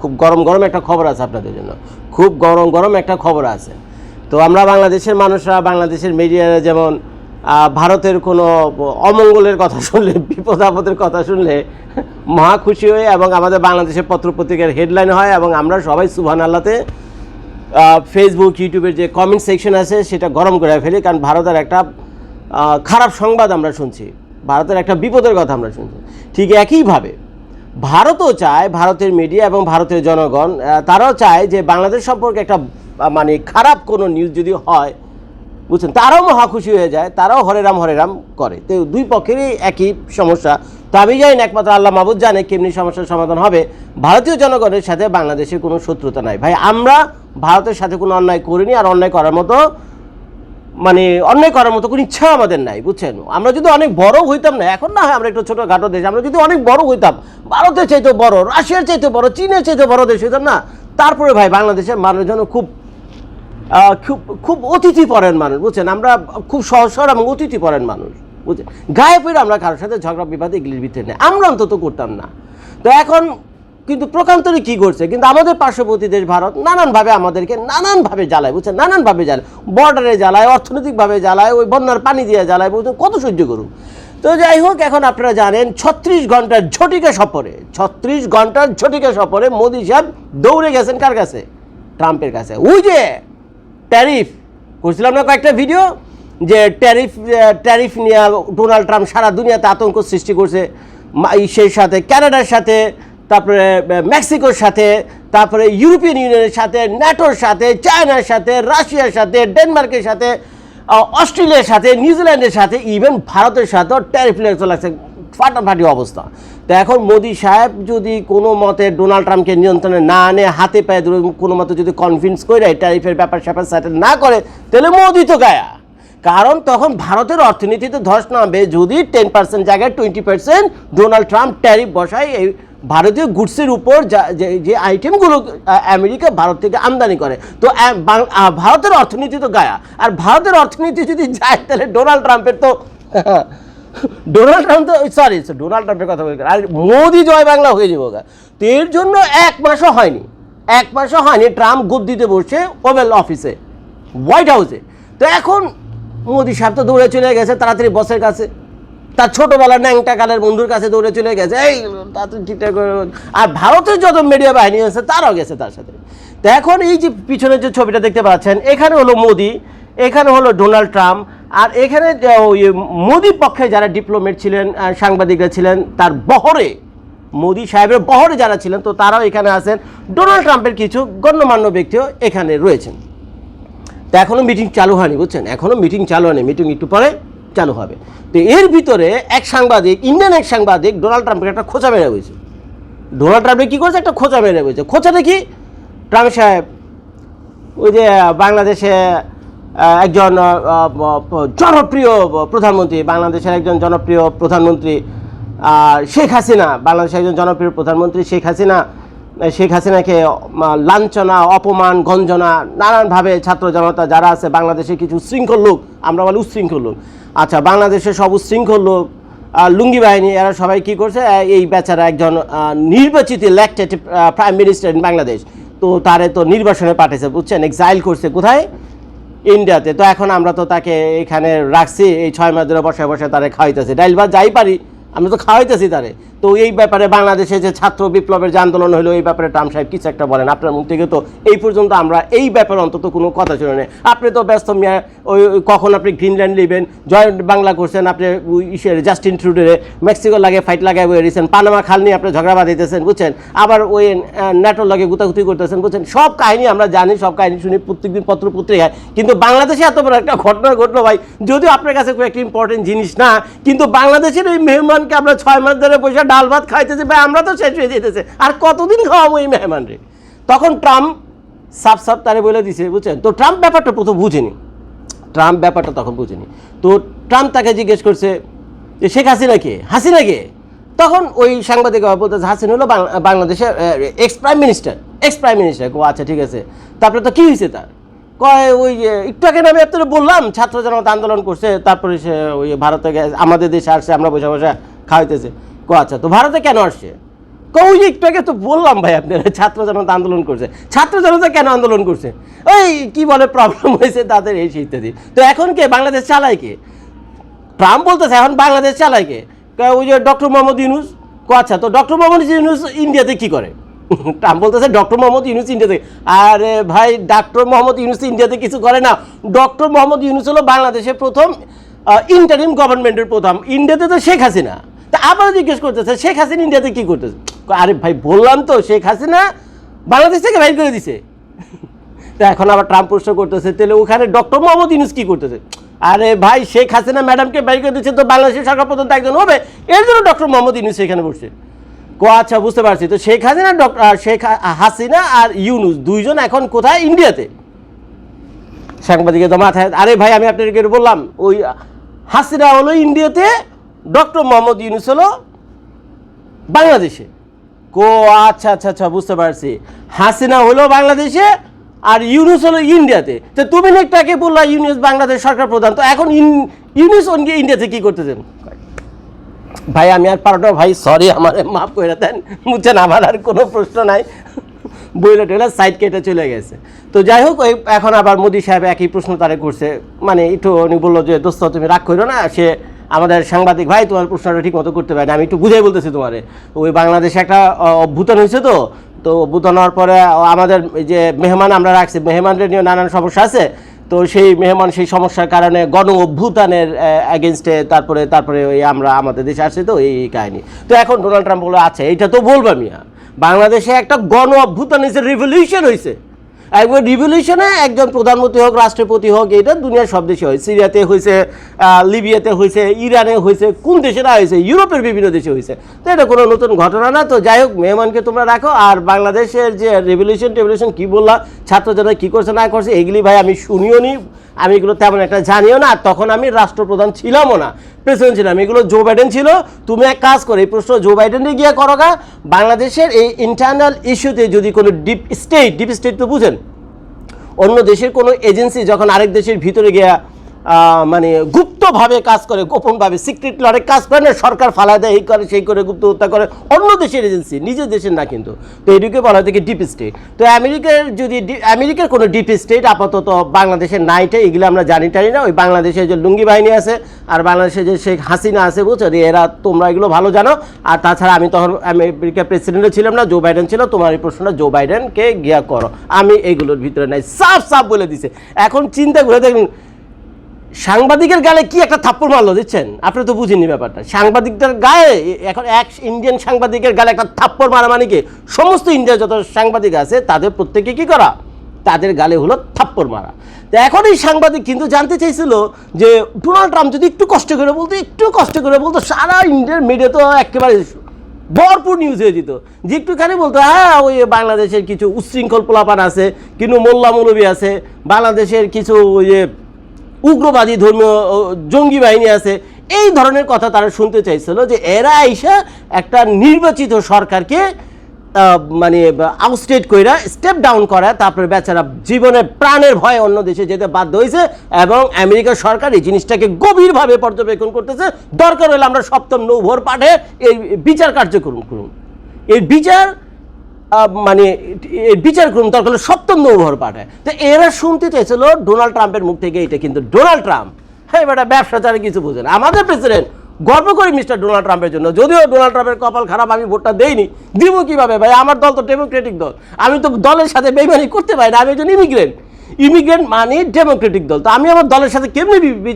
খুব গরম গরম একটা খবর আছে আপনাদের জন্য। খুব গরম গরম একটা খবর আছে। তো আমরা বাংলাদেশের মানুষরা বাংলাদেশের মিডিয়ারা যেমন ভারতের কোনো অমঙ্গলের কথা শুনলে বিপদ আপদের কথা শুনলে মহা খুশি হয়ে এবং আমাদের বাংলাদেশের পত্রপত্রিকার হেডলাইন হয় এবং আমরা সবাই সুবহান আল্লাহতে আহ, ফেসবুক ইউটিউবের যে কমেন্ট সেকশন আছে সেটা গরম করে ফেলি কারণ ভারতের একটা খারাপ সংবাদ আমরা শুনছি। ভারতের একটা বিপদের কথা আমরা শুনছি। ঠিক একইভাবে ভারতও চায়, ভারতের মিডিয়া এবং ভারতের জনগণ তারাও চায় যে বাংলাদেশ সম্পর্কে একটা মানে খারাপ কোনো নিউজ যদি হয়, বুঝছেন? তারাও মহা খুশি হয়ে যায়, তারাও হরে রাম হরে রাম করে। তো দুই পক্ষেরই একই সমস্যা। তো আমি জানি না, একমাত্র আল্লাহ মাহবুদ জানে কেমনি সমস্যার সমাধান হবে। ভারতীয় জনগণের সাথে বাংলাদেশের কোনো শত্রুতা নাই। ভাই, আমরা ভারতের সাথে কোনো অন্যায় করিনি আর অন্যায় করার মতো মানে অন্যায় করার মতো কোনো ইচ্ছা আমাদের নাই, বুঝছেন? আমরা যদি অনেক বড় হইতাম না, এখন না হয় আমরা একটু ছোটোখাটো দেশ, আমরা যদি অনেক বড় হইতাম, ভারতের চাইতে বড়, রাশিয়ার চাইতে বড়, চীনের চাইতে বড় দেশ হইতাম না, তারপরে ভাই বাংলাদেশের মানুষজন খুব খুব খুব অতিথি পরেন মানুষ, বুঝছেন? আমরা খুব সহজ, সরল এবং অতিথি পরেন মানুষ, বুঝছেন? গায়ে ফিরে আমরা কারোর সাথে ঝগড়া বিবাদ এগুলির ভিতরে নেই, আমরা অন্তত করতাম না। তো এখন কিন্তু প্রকান্তরে কি করছে কিন্তু আমাদের পার্শ্ববর্তী দেশ ভারত নানানভাবে আমাদেরকে নানানভাবে জ্বালায়, বুঝছেন? নানানভাবে জ্বালায়। বর্ডারে জ্বালায়, অর্থনৈতিকভাবে জ্বালায়, ওই বন্যার পানি দিয়ে জ্বালায়, বুঝছেন? কত সহ্য করুন। তো যাই হোক, এখন আপনারা জানেন ছত্রিশ ঘণ্টার ঝটিকা সফরে, ছত্রিশ ঘণ্টার ঝটিকা সফরে মোদী সাহেব দৌড়ে গেছেন কার কাছে? ট্রাম্পের কাছে। ওই যে ট্যারিফ, করছিলাম না কয়েকটা ভিডিও? যে ট্যারিফ ট্যারিফ নিয়ে ডোনাল্ড ট্রাম্প সারা দুনিয়াতে আতঙ্ক সৃষ্টি করছে সেই সাথে কানাডার সাথে তারপরে মেক্সিকোর সাথে, তারপরে ইউরোপিয়ান ইউনিয়নের সাথে, ন্যাটোর সাথে, চায়নার সাথে, রাশিয়ার সাথে, ডেনমার্কের সাথে অস্ট্রেলিয়ার সাথে, নিউজিল্যান্ডের সাথে ইভেন ভারতের সাথেও ট্যারিফ লেগে চলে আসছে ফাটাফাটি অবস্থা। তো এখন মোদি সাহেব যদি কোনো মতে ডোনাল্ড ট্রাম্পকে নিয়ন্ত্রণে না আনে, হাতে পায়ে কোনো মতে যদি কনভিন্স করে ট্যারিফের ব্যাপার স্যাপার সেটেল না করে, তাহলে মোদি তো গায়া। কারণ তখন ভারতের অর্থনীতিতে ধস নামবে। যদি টেন পার্সেন্ট জায়গায় twenty percent Donald Trump tariff বসায়, এই ভারতীয় গুডসের উপর যা- আইটেমগুলো আমেরিকা ভারত থেকে আমদানি করে। তো ভারতের অর্থনীতি তো গায়া। আর ভারতের অর্থনীতি যদি যায়, তাহলে ডোনাল্ড ট্রাম্পের তো ডোনাল্ড ট্রাম্প তো সরি ডোনাল্ড ট্রাম্পের কথা বলি আর মোদি জয় বাংলা হয়ে যাব। তো, এর জন্য এক মাসও হয়নি। এক মাসও হয়নি ট্রাম্প গদ্দিতে বসে ওভেল অফিসে, হোয়াইট হাউসে। তো, এখন মোদি সাহেব তো দৌড়ে চলে গেছে, তাড়াতাড়ি বসের কাছে। তার ছোটবেলার ন্যাংটা কালের বন্ধুর কাছে দৌড়ে চলে গেছে। এই তাড়াতাড়ি ঠিকঠাক করে আর ভারতের যত মিডিয়া বাহিনী আছে, তারাও গেছে তার সাথে। তো এখন এই যে পিছনের যে ছবিটা দেখতে পাচ্ছেন, এখানে হলো মোদি, এখানে হলো ডোনাল্ড ট্রাম্প, আর এখানে ওই মোদি পক্ষে যারা ডিপ্লোমেট ছিলেন সাংবাদিকরা ছিলেন, তার বহরে, মোদি সাহেবের বহরে যারা ছিলেন, তো তারাও এখানে আছেন। ডোনাল্ড ট্রাম্পের কিছু গণ্যমান্য ব্যক্তিও এখানে রয়েছেন। তো এখনও মিটিং চালু হয়নি, বুঝছেন? এখনও মিটিং চালু হয়নি। মিটিং একটু পরে চালু হবে। তো এর ভিতরে এক সাংবাদিক, ইন্ডিয়ান এক সাংবাদিক ডোনাল্ড ট্রাম্পকে একটা খোঁচা মেরে হয়েছে ডোনাল্ড ট্রাম্পে কী করেছে? একটা খোঁচা মেরে হয়েছে খোঁচাটা কি ট্রাম্প সাহেব, ওই যে বাংলাদেশে একজন জনপ্রিয় প্রধানমন্ত্রী, বাংলাদেশের একজন জনপ্রিয় প্রধানমন্ত্রী শেখ হাসিনা, বাংলাদেশের একজন জনপ্রিয় প্রধানমন্ত্রী শেখ হাসিনা শেখ হাসিনাকে লাঞ্ছনা, অপমান, গঞ্জনা, নানানভাবে ছাত্র জনতা যারা আছে বাংলাদেশের কিছু উশৃঙ্খল লোক, আমরা বলি উশৃঙ্খল লোক। আচ্ছা বাংলাদেশের সব উশৃঙ্খল লোক লুঙ্গি বাহিনী, এরা সবাই কি করছে? এই বেচারা একজন নির্বাচিত elected prime minister in Bangladesh তো তারে তো নির্বাসনে পাঠিয়েছে বুঝছেন? এক্সাইল করছে কোথায়? ইন্ডিয়াতে তো এখন আমরা তো তাকে এখানে রাখছি, এই ছয় মাস ধরে বসে বসে তারে খাওয়াইতেছি। ডাইল ভাত যাই পারি, আমরা তো খাওয়াইতেছি তারে। তো এই ব্যাপারে বাংলাদেশে যে ছাত্র বিপ্লবের যে আন্দোলন হলো, এই ব্যাপারে ট্রাম্প সাহেব কিছু একটা বলেন আপনার মুখ থেকে। তো এই পর্যন্ত আমরা এই ব্যাপারে অন্তত কোনো কথা শুনে নেই আপনি তো ব্যস্ত মিয়া, ওই কখন আপনি গ্রিনল্যান্ড নেবেন, জয়েন্ট বাংলা করছেন, আপনি ইসের জাস্টিন ট্রুডের মেক্সিকো লাগে ফাইট লাগাই বয়ে দিয়েছেন পানামা খাল নিয়ে আপনি ঝগড়া বাঁধিতেছেন, বুঝছেন? আবার ওই ন্যাটোর লাগে গুতাগুতি করতেছেন, বুঝছেন? সব কাহিনী আমরা জানি, সব কাহিনী শুনি, প্রত্যেকদিন পত্র পত্রিকায় কিন্তু বাংলাদেশে এত বড় একটা ঘটনা ঘটলো ভাই, যদিও আপনার কাছে খুব একটা ইম্পর্টেন্ট জিনিস না, কিন্তু বাংলাদেশের এই মেহমানকে আমরা ছয় মাস ধরে বসে ডাল ভাত খাইতেছি, ভাই, আমরা তো শেষ হয়ে যেতেছে আর কতদিন খাওয়াবো এই মেহমান রে? তখন ট্রাম্প সাফ সাফ তারে বলে দিছে, বুঝছেন? তো ট্রাম্প ব্যাপারটা প্রথম বুঝেনি। ট্রাম্প ব্যাপারটা তখন বুঝেনি। তো ট্রাম্প তাকে জিজ্ঞেস করছে যে শেখ হাসিনা কে? হাসিনা কে? তখন ওই সাংবাদিক বলতেছে, হাসিনা হলো বাংলাদেশের ex prime minister ex prime minister ও আচ্ছা ঠিক আছে। তারপরে তো কী হয়েছে তার? কয়, ওই একটু আগে আমি আপনাদের বললাম, ছাত্র জনতা আন্দোলন করছে, তারপরে সে ওই ভারতে আমাদের দেশে আসছে, আমরা বসে বসে খাওয়াইতেছে। কো আচ্ছা তো ভারতে কেন আসছে? ক তো একটু আগে তো বললাম ভাই আপনারা, ছাত্র জনতা আন্দোলন করছে। ছাত্র জনতা কেন আন্দোলন করছে? ওই কি বলে প্রবলেম হয়েছে তাদের এই ইত্যাদি। তো এখন কে, বাংলাদেশ চালায় কে? ট্রাম্প বলতেছে, এখন বাংলাদেশ চালায় কে? ওই যে ডক্টর মোহাম্মদ ইউনুস? কো আচ্ছা তো ডক্টর মোহাম্মদ ইউনুস ইন্ডিয়াতে কি করে? ট্রাম্প বলতেছে, ডক্টর মোহাম্মদ ইউনুস ইন্ডিয়াতে আরে ভাই ডক্টর মোহাম্মদ ইউনুস ইন্ডিয়াতে কিছু করে না। ডক্টর মোহাম্মদ ইউনুস হলো বাংলাদেশের প্রথম ইন্টারিম গভর্নমেন্টের প্রথম ইন্ডিয়াতে তো শেখ হাসিনা। তা আবারও জিজ্ঞেস করতেছে, শেখ হাসিনা ইন্ডিয়াতে কি করতেছে? আরে ভাই, বললাম তো, শেখ হাসিনা বাংলাদেশ থেকে বাইর করে দিছে। তো এখন আবার ট্রাম্প প্রশ্ন করতেছে, তাহলে ওখানে ডক্টর মোহাম্মদ ইউনুস কি করতেছে? আরে ভাই, শেখ হাসিনা ম্যাডামকে বাইর করে দিচ্ছে তো বাংলাদেশের সরকার প্রধান একজন হবে, এর জন্য ডক্টর মোহাম্মদ ইউনুস এখানে বসছে। কো আচ্ছা বুঝতে পারছি। তো শেখ হাসিনা ডক্টর শেখ হাসিনা আর ইউনুস দুইজন এখন কোথায়? ইন্ডিয়াতে। সাংবাদিকের তো মাথায়, আরে ভাই, আমি আপনাদেরকে বললাম, ওই হাসিনা হলো ইন্ডিয়াতে ডক্টর মোহাম্মদ ইউনুস হলো বাংলাদেশে। কো আচ্ছা আচ্ছা আচ্ছা বুঝতে পারছি। হাসিনা হলো বাংলাদেশে আর ইউনুস হলো ইন্ডিয়াতে। তো তুমি একটাকে বললা ইউনুস বাংলাদেশ সরকার প্রধান, তো এখন ইউনুস অন্য ইন্ডিয়াতে কি করতেছেন? ভাই, আমি আর পারোটা ভাই সরি আমার মাফ করে দেন। বুঝছেন, আমার আর কোনো প্রশ্ন নাই। বইলা টেলা সাইড কেটে চলে গেছে। তো যাই হোক, ওই এখন আবার মোদি সাহেব একই প্রশ্ন তারে করছে। মানে একটু উনি বলল যে, দোস্ত, তুমি রাগ করো না, সে আমাদের সাংবাদিক ভাই তোমার প্রশ্নটা ঠিক মতো করতে পারে আমি একটু বুঝাই বলতেছি তোমারে। ওই বাংলাদেশে একটা অ, অভ্যুত্থান হয়েছে তো তো অভ্যুত্থান হওয়ার পরে আমাদের যে মেহমান আমরা রাখছি মেহমানদের নিয়ে নানান সমস্যা আছে। তো সেই মেহমান সেই সমস্যার কারণে গণ অভ্যুত্থানের অ্যাগেনস্টে তারপরে তারপরে ওই আমরা আমাদের দেশে আসছি তো এই কাহিনি। তো এখন ডোনাল্ড ট্রাম্প বলে আচ্ছা এইটা তো বলব মিয়া বাংলাদেশে একটা গণ অভ্যুত্থান হয়েছে রিভলিউশন হয়েছে। একবার রিভলিউশনে একজন প্রধানমন্ত্রী হোক, রাষ্ট্রপতি হোক, এটা দুনিয়ার সব দেশে হয়। সিরিয়াতে হয়েছে লিবিয়াতে হয়েছে ইরানে হয়েছে কোন দেশে না হয়েছে ইউরোপের বিভিন্ন দেশে হয়েছে তো এটা কোনো নতুন ঘটনা না। তো যাই হোক, মেহমানকে তোমরা রাখো। আর বাংলাদেশের যে রেভলিউশন টেভলিউশন কী বললা ছাত্র যারা কী করছে, না করছে, এগুলি ভাই আমি শুনিও নি। আমি এগুলো তেমন একটা জানিও না। তখন আমি রাষ্ট্রপ্রধান ছিলামও না, প্রেসিডেন্ট ছিলাম। এগুলো জো বাইডেন ছিল। তুমি এক কাজ করো, এই প্রশ্ন জো বাইডেনে গিয়ে করো বাংলাদেশের এই ইন্টারনাল ইস্যুতে যদি কোনো ডিপ স্টেট ডিপ স্টেট তো বুঝেন অন্য দেশের কোনো এজেন্সি যখন আরেক দেশের ভিতরে গিয়া মানে গুপ্তভাবে কাজ করে, গোপনভাবে সিক্রেট লড়ে কাজ করে না, সরকার ফালা দেয়, এই করে, সেই করে, গুপ্ত হত্যা করে, অন্য দেশের এজেন্সি নিজের দেশের না কিন্তু। তো এদিকে বলা হয় থেকে ডিপ স্টেট তো আমেরিকার যদি আমেরিকার কোনো ডিপ স্টেট আপাতত বাংলাদেশের নাইটে এগুলো আমরা জানি টানি না, ওই বাংলাদেশের যে লুঙ্গি বাহিনী আছে, আর বাংলাদেশের যে শেখ হাসিনা আছে, বুঝছ? এরা তোমরা এগুলো ভালো জানো। আর তাছাড়া আমি তখন আমেরিকার প্রেসিডেন্টও ছিলাম না জো বাইডেন ছিল, তোমার এই প্রশ্নটা জো বাইডেনকে গিয়া করো। আমি এইগুলোর ভিতরে নাই, সাফ সাফ বলে দিছে। এখন চিন্তা করে দেখুন সাংবাদিকের গালে কি একটা থাপ্পড় মারলো দিচ্ছেন আপনি তো বুঝিনি ব্যাপারটা। সাংবাদিকদের গায়ে এখন এক ইন্ডিয়ান সাংবাদিকের গালে একটা থাপ্পড় মারা মানে কি? সমস্ত ইন্ডিয়ার যত সাংবাদিক আছে, তাদের প্রত্যেকে কি করা? তাদের গালে হলো থাপ্পড় মারা। তো এখন এই সাংবাদিক কিন্তু জানতে চাইছিল যে ডোনাল্ড ট্রাম্প যদি একটু কষ্ট করে বলতো, একটু কষ্ট করে বলতো, সারা ইন্ডিয়ার মিডিয়া তো একেবারে ভরপুর নিউজ হয়ে যেত। যে একটুখানি বলতো হ্যাঁ ওই বাংলাদেশের কিছু উচ্ছৃঙ্খল পোলাপান আছে, কিন্তু মোল্লা মৌলবী আছে, বাংলাদেশের কিছু ওই উগ্রবাদী ধর্মীয় জঙ্গি বাহিনী আছে। এই ধরনের কথা তারা শুনতে চাইছিল যে এরা এসে একটা নির্বাচিত সরকারকে মানে আউটস্টেট কইরা স্টেপ ডাউন করা, তারপরে বেচারা জীবনের প্রাণের ভয়ে অন্য দেশে যেতে বাধ্য হয়েছে এবং আমেরিকার সরকার এই জিনিসটাকে গভীরভাবে পর্যবেক্ষণ করতেছে। দরকার হলে আমরা সপ্তম নৌভর পাঠে এই বিচার কার্যক্রম করুন। এই বিচার মানে বিচার করুন দরকার হলে সপ্তম নৌভর পাঠায় তো এরা শুনতে চাইছিল ডোনাল্ড ট্রাম্পের মুখ থেকে এটা কিন্তু ডোনাল্ড ট্রাম্প। হ্যাঁ এবার ব্যবসা ছাড়া কিছু বোঝে না। আমাদের প্রেসিডেন্ট, গর্ব করি মিস্টার ডোনাল্ড ট্রাম্পের জন্য। যদিও ডোনাল্ড ট্রাম্পের কপাল খারাপ, আমি ভোটটা দেইনি। দিব কীভাবে ভাই? আমার দল তো ডেমোক্রেটিক দল। আমি তো দলের সাথে বেইমানি করতে পারি না, আমি একজন ইমিগ্রেন্ট ইমিগ্রেন্ট মানে ডেমোক্রেটিক দল। তো আমি আমার দলের সাথে কেমনি বি-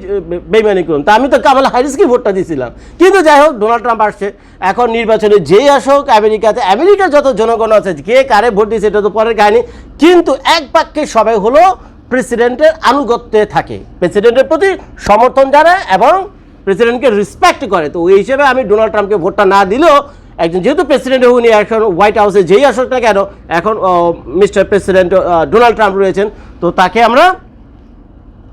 বি- করুন তা আমি তো কামাল হারিসকে ভোটটা দিয়েছিলাম কিন্তু যাই হোক, ডোনাল্ড ট্রাম্প আসছে। এখন নির্বাচনে যেই আসুক, আমেরিকাতে, আমেরিকার যত জনগণ আছে, কে কারে ভোট দিয়েছে, এটা তো পরের কাহিনী। কিন্তু এক বাক্যে সবাই হলো প্রেসিডেন্টের আনুগত্যে থাকে। প্রেসিডেন্টের প্রতি সমর্থন জানায় এবং প্রেসিডেন্টকে রেসপেক্ট করে। তো ওই হিসেবে আমি ডোনাল্ড ট্রাম্পকে ভোটটা না দিলেও একজন যেহেতু প্রেসিডেন্ট উনি এখন হোয়াইট হাউসে যেই আসুক না কেন, এখন মিস্টার প্রেসিডেন্ট ডোনাল্ড ট্রাম্প রয়েছেন। তো তাকে আমরা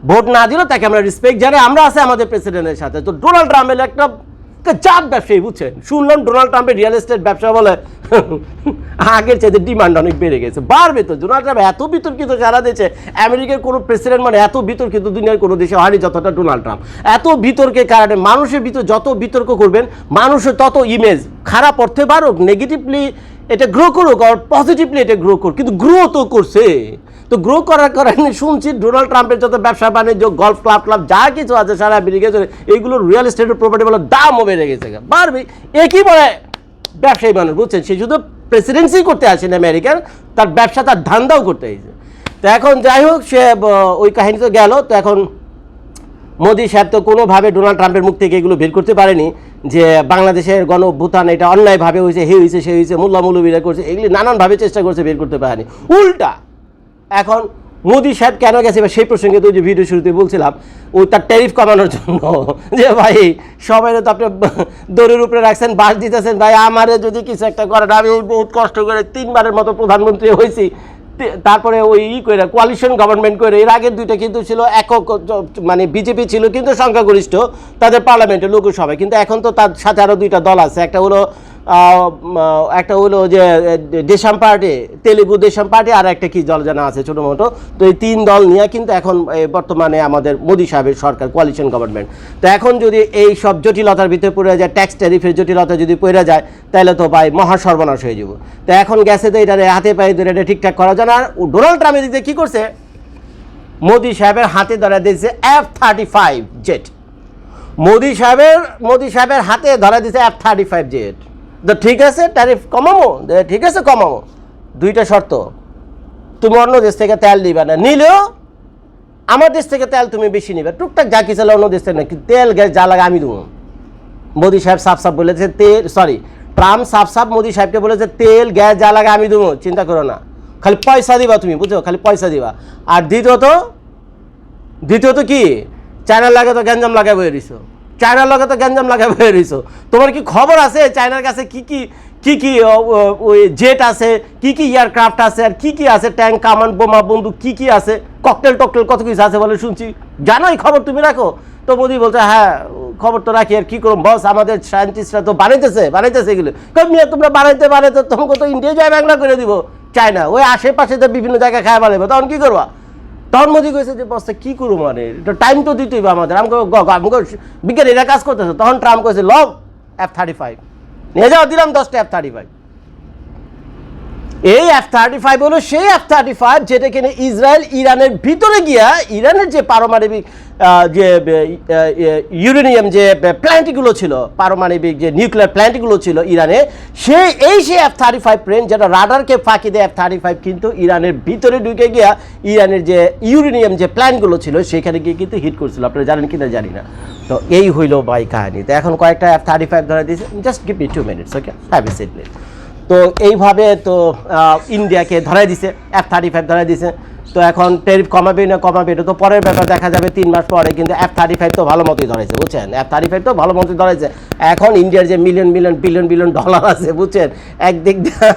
ভোট না দিলেও তাকে আমরা রেসপেক্ট জানাই। আমরা আছে আমাদের প্রেসিডেন্টের সাথে। তো ডোনাল্ড ট্রাম্পের একটা চাপ ব্যবসায়ী, বুঝছেন? শুনলাম ডোনাল্ড ট্রাম্পের রিয়েল এস্টেট ব্যবসা বলে, আগের চাইতে ডিমান্ড অনেক বেড়ে গেছে। বাড়বে তো ডোনাল্ড ট্রাম্প এত বিতর্কিত সারা দেশে আমেরিকার কোনো প্রেসিডেন্ট মানে এত বিতর্কিত দুনিয়ার কোনো দেশে হয়নি যতটা ডোনাল্ড ট্রাম্প এত বিতর্কের কারণে মানুষের ভিতর যত বিতর্ক করবেন, মানুষের তত ইমেজ খারাপ অর্থে বাড়ুক নেগেটিভলি এটা গ্রো করুক আর পজিটিভলি এটা গ্রো করুক, কিন্তু গ্রো তো করছে। তো গ্রো করার কারণে শুনছি ডোনাল্ড ট্রাম্পের যত ব্যবসা, বাণিজ্য গল্ফ ক্লাব ক্লাব যা কিছু আছে সারা আমেরিকা এইগুলো রিয়েল এস্টেটের প্রপার্টি বলে দামও বেড়ে গেছে বাড়বে একই বলে? ব্যবসায়ী মানুষ, বুঝছেন? সে শুধু প্রেসিডেন্সি করতে আসেন আমেরিকার তার ব্যবসা তার ধান্দাও করতে এসেছে। তো এখন যাই হোক, সে ওই কাহিনী তো গেল। তো এখন মোদি সাহেব তো কোনোভাবে ডোনাল্ড ট্রাম্পের মুখ থেকে এগুলো বের করতে পারেনি, যে বাংলাদেশের গণ ভূতান এটা অন্যায়ভাবে হয়েছে, হে হয়েছে, সে হয়েছে, মোল্লা মৌলবীরা করছে, এগুলি নানানভাবে চেষ্টা করছে বের করতে পারেনি। উল্টা এখন মোদি সাহেব কেন গেছে? সেই প্রসঙ্গে তো যে ভিডিও শুরুতে বলছিলাম ওই তার ট্যারিফ কমানোর জন্য, যে ভাই, সবাই তো আপনি দড়ির উপরে রাখছেন বাস দিতেছেন, ভাই, আমারে যদি কিছু একটা করেন, আমি বহুত কষ্ট করে তিনবারের মতো প্রধানমন্ত্রী হয়েছি। তারপরে ওই ই করে কোয়ালিশন গভর্নমেন্ট করে এর আগের দুইটা কিন্তু ছিল একক মানে বিজেপি ছিল কিন্তু সংখ্যাগরিষ্ঠ, তাদের পার্লামেন্টে লোকসভায়। কিন্তু এখন তো তার সাথে আরও দুইটা দল আছে, একটা হলো একটা হলো যে দেশাম পার্টি, তেলেগু দেশাম পার্টি আর একটা কি দল জানা আছে ছোটো মোটো তো এই তিন দল নিয়ে কিন্তু এখন বর্তমানে আমাদের মোদী সাহেবের সরকার কোয়ালিশন গভর্নমেন্ট তো এখন যদি এই সব জটিলতার ভিতরে পড়ে যায় ট্যাক্স ট্যারিফের জটিলতা যদি পড়ে যায়, তাহলে তো ভাই মহা সর্বনাশ হয়ে যাব। তো এখন গেছে তো এটা হাতে পায়ে ধরে এটা ঠিকঠাক করা যায় না। আর ডোনাল্ড ট্রাম্প এদিকে কী করছে? মোদী সাহেবের হাতে ধরা দিয়েছে F thirty five jet Modi সাহেবের মোদী সাহেবের হাতে ধরা দিয়েছে এফ থার্টি ফাইভ জেট তো ঠিক আছে ট্যারিফ কমাবো? ঠিক আছে, কমাবো। দুইটা শর্ত। তুমি অন্য দেশ থেকে তেল নিবে না। নিলেও আমার দেশ থেকে তেল তুমি বেশি নিবে। টুকটাক যা কিছু অন্য দেশ থেকে না তেল গ্যাস যা লাগে আমি দেবো। মোদি সাহেব সাফ সাফ বলেছে তেল সরি ট্রাম্প সাফ সাফ মোদি সাহেবকে বলেছে, তেল, গ্যাস যা লাগে আমি দেবো। চিন্তা করো না। খালি পয়সা দিবা তুমি, বুঝছ? খালি পয়সা দিবা। আর দ্বিতীয়ত দ্বিতীয়ত কি? চায়নার লাগে তো গ্যাঞ্জাম লাগাই বয়ে রইছো চায়নার লগে তো গ্যাঞ্জাম লাগাই বয়ে রইছো। তোমার কি খবর আছে? চায়নার কাছে কি কি কি কি ওই জেট আছে, কি কি এয়ারক্রাফট আছে, আর কি কি আছে? ট্যাঙ্ক, কামান, বোমা, বন্দুক, কি কি আছে? ককটেল টকটেল কত কিছু আছে বলে শুনছি। জানো এই খবর তুমি রাখো। তো মোদি বলছে হ্যাঁ খবর তো রাখি, আর কি করুন বস? আমাদের সায়েন্টিস্টরা তো বানাইতেছে বানাইতেছে এগুলো। মিয়া, তোমরা বানাইতে বানাইতে তোমাকে তো ইন্ডিয়া জয় বাংলা করে দিব। চায়না, ওই আশেপাশে তো বিভিন্ন জায়গায় খায় বানাইবো তখন কি করবা? তখন মোদি কইছে যে বস্তা কি করু মানে? এটা টাইম তো দিতেই আমাদের। আমাকে আমাকে বিজ্ঞানীরা কাজ করতেছে। তখন ট্রাম্প কইছে লভ এফ থার্টি ফাইভ নিয়ে যাও, দিলাম দশটা এফ থার্টি ফাইভ এই এফ থার্টি ফাইভ হলো সেই এফ থার্টি ফাইভ যেটা কিনে ইসরায়েল ইরানের ভিতরে গিয়া ইরানের যে পারমাণবিক যে ইউরেনিয়াম যে প্ল্যান্টগুলো ছিল, পারমাণবিক যে নিউক্লিয়ার প্ল্যান্টগুলো ছিল ইরানে সে এই সে এফ থার্টি ফাইভ প্লেন যেটা রাডারকে ফাঁকি দেয় এফ থার্টি ফাইভ কিন্তু ইরানের ভিতরে ঢুকে গিয়া ইরানের যে ইউরেনিয়াম যে প্ল্যান্টগুলো ছিল সেখানে গিয়ে কিন্তু হিট করছিল। আপনারা জানেন কিনা জানি না। তো এই হইল বাই কাহিনী। তো এখন কয়েকটা এফ থার্টি ফাইভ ধরে দিয়েছে just give me two minutes okay have a seat তো এইভাবে তো ইন্ডিয়াকে ধরাই দিছে এফ থার্টি ফাইভ ধরাই দিছে। তো এখন ট্যারিফ কমাবে না কমাবে, এটা তো পরের ব্যাপার, দেখা যাবে তিন মাস পরে, কিন্তু এফ থার্টি ফাইভ তো ভালো মতোই ধরেছে বুঝছেন? এফ থার্টি ফাইভ তো ভালো মতোই ধরেছে এখন ইন্ডিয়ার যে million million billion billion dollar আছে, বুঝছেন? একদিক দিয়ে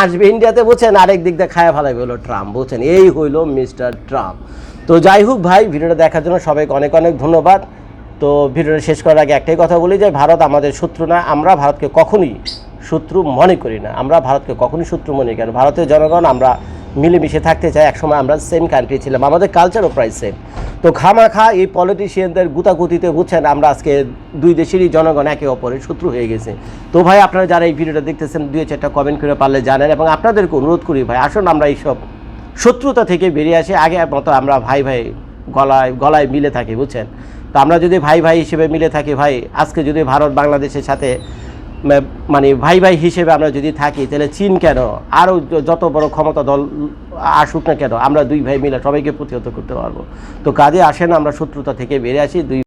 আসবে ইন্ডিয়াতে বুঝছেন? আরেক দিক দিয়ে খায়া ফেলাবে হলো ট্রাম্প বুঝছেন? এই হইল মিস্টার ট্রাম্প তো যাই হোক ভাই, ভিডিওটা দেখার জন্য সবাইকে অনেক অনেক ধন্যবাদ। তো ভিডিওটা শেষ করার আগে একটাই কথা বলি যে, ভারত আমাদের শত্রু না, আমরা ভারতকে কখনই শত্রু মনে করি না। আমরা ভারতকে কখনই শত্রু মনে করি না। ভারতের জনগণ আমরা মিলেমিশে থাকতে চাই, একসময় আমরা সেম কান্ট্রি ছিলাম। আমাদের কালচারও প্রায় সেম তো খামাখা এই পলিটিশিয়ানদের গুতাগুতিতে বুঝছেন আমরা আজকে দুই দেশেরই জনগণ, একে অপরের শত্রু হয়ে গেছে। তো ভাই, আপনারা যারা এই ভিডিওটা দেখতেছেন, দুই চারটা কমেন্ট করে পারলে জানেন এবং আপনাদেরকে অনুরোধ করি ভাই, আসুন আমরা এইসব শত্রুতা থেকে বেরিয়ে আসি। আগে মতো আমরা ভাই ভাই গলায় গলায় মিলে থাকি, বুঝছেন? তো আমরা যদি ভাই ভাই হিসেবে মিলে থাকি ভাই, আজকে যদি ভারত বাংলাদেশের সাথে মানে ভাই ভাই হিসেবে আমরা যদি থাকি, তাহলে চীন কেন? আরও যত বড় ক্ষমতা দল আসুক না কেন, আমরা দুই ভাই মিলে সবাইকে প্রতিহত করতে পারব। তো কাজে আসেন, আমরা শত্রুতা থেকে বেড়ে আসি, দুই